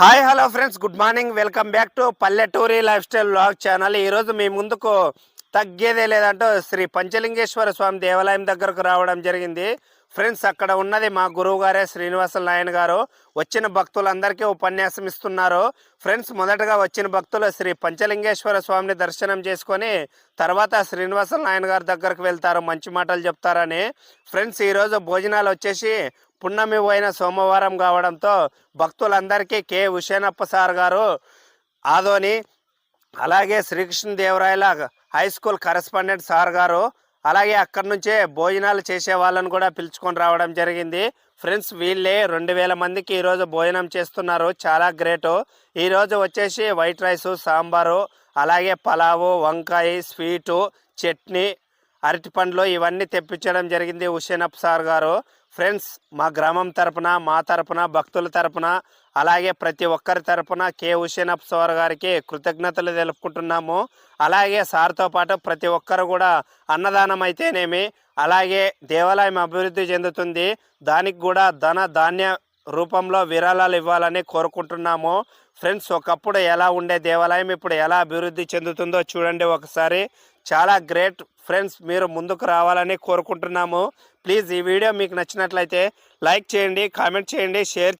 Hi hello friends. Good morning. Welcome back to పల్లెటూరి life style blog channel. ఈరోజు మీ ముందుకు తగ్గేదే లేదంటూ శ్రీ పంచలింగేశ్వర స్వామి దేవాలయం దగ్గరకు రావడం జరిగింది. ఫ్రెండ్స్ అక్కడ ఉన్నది మా గురువు గారే శ్రీనివాస నాయన్ గారు. వచ్చిన భక్తులందరికీ ఉపన్యాసం ఇస్తున్నారు. ఫ్రెండ్స్ మొదటగా వచ్చిన భక్తులు శ్రీ పంచలింగేశ్వర స్వామిని దర్శనం చేసుకొని తర్వాత శ్రీనివాస నాయన్ గారి దగ్గరకు వెళ్తారు. మంచి మాటలు చెప్తారని. ఫ్రెండ్స్ ఈరోజు భోజనాలు వచ్చేసి పున్నమి పోయిన సోమవారం కావడంతో భక్తులందరికీ కె. హుషేనప్ప సార్ గారు ఆదోని అలాగే శ్రీకృష్ణదేవరాయల హై స్కూల్ కరెస్పాండెంట్ సార్ గారు అలాగే అక్కడి నుంచే భోజనాలు చేసే వాళ్ళని కూడా పిలుచుకొని రావడం జరిగింది. ఫ్రెండ్స్ వీళ్ళే రెండు వేల మందికి ఈరోజు భోజనం చేస్తున్నారు. చాలా గ్రేటు ఈరోజు వచ్చేసి వైట్ రైస్ సాంబారు అలాగే పలావు వంకాయ స్వీటు చట్నీ అరటిపండ్లు ఇవన్నీ తెప్పించడం జరిగింది హుషేనప్ సార్ గారు. ఫ్రెండ్స్ మా గ్రామం తరపున మా తరపున భక్తుల తరపున అలాగే ప్రతి ఒక్కరి తరపున కే. హుషేనప్ సార్ గారికి కృతజ్ఞతలు తెలుపుకుంటున్నాము. అలాగే సార్తో పాటు ప్రతి ఒక్కరు కూడా అన్నదానం అయితేనేమి అలాగే దేవాలయం అభివృద్ధి చెందుతుంది. దానికి కూడా ధన ధాన్య రూపంలో విరాళాలు ఇవ్వాలని కోరుకుంటున్నాము. ఫ్రెండ్స్ ఒకప్పుడు ఎలా ఉండే దేవాలయం ఇప్పుడు ఎలా అభివృద్ధి చెందుతుందో చూడండి ఒకసారి. చాలా గ్రేట్. ఫ్రెండ్స్ మీరు ముందుకు రావాలని కోరుకుంటున్నాము. ప్లీజ్ ఈ వీడియో మీకు నచ్చినట్లయితే లైక్ చేయండి కామెంట్ చేయండి షేర్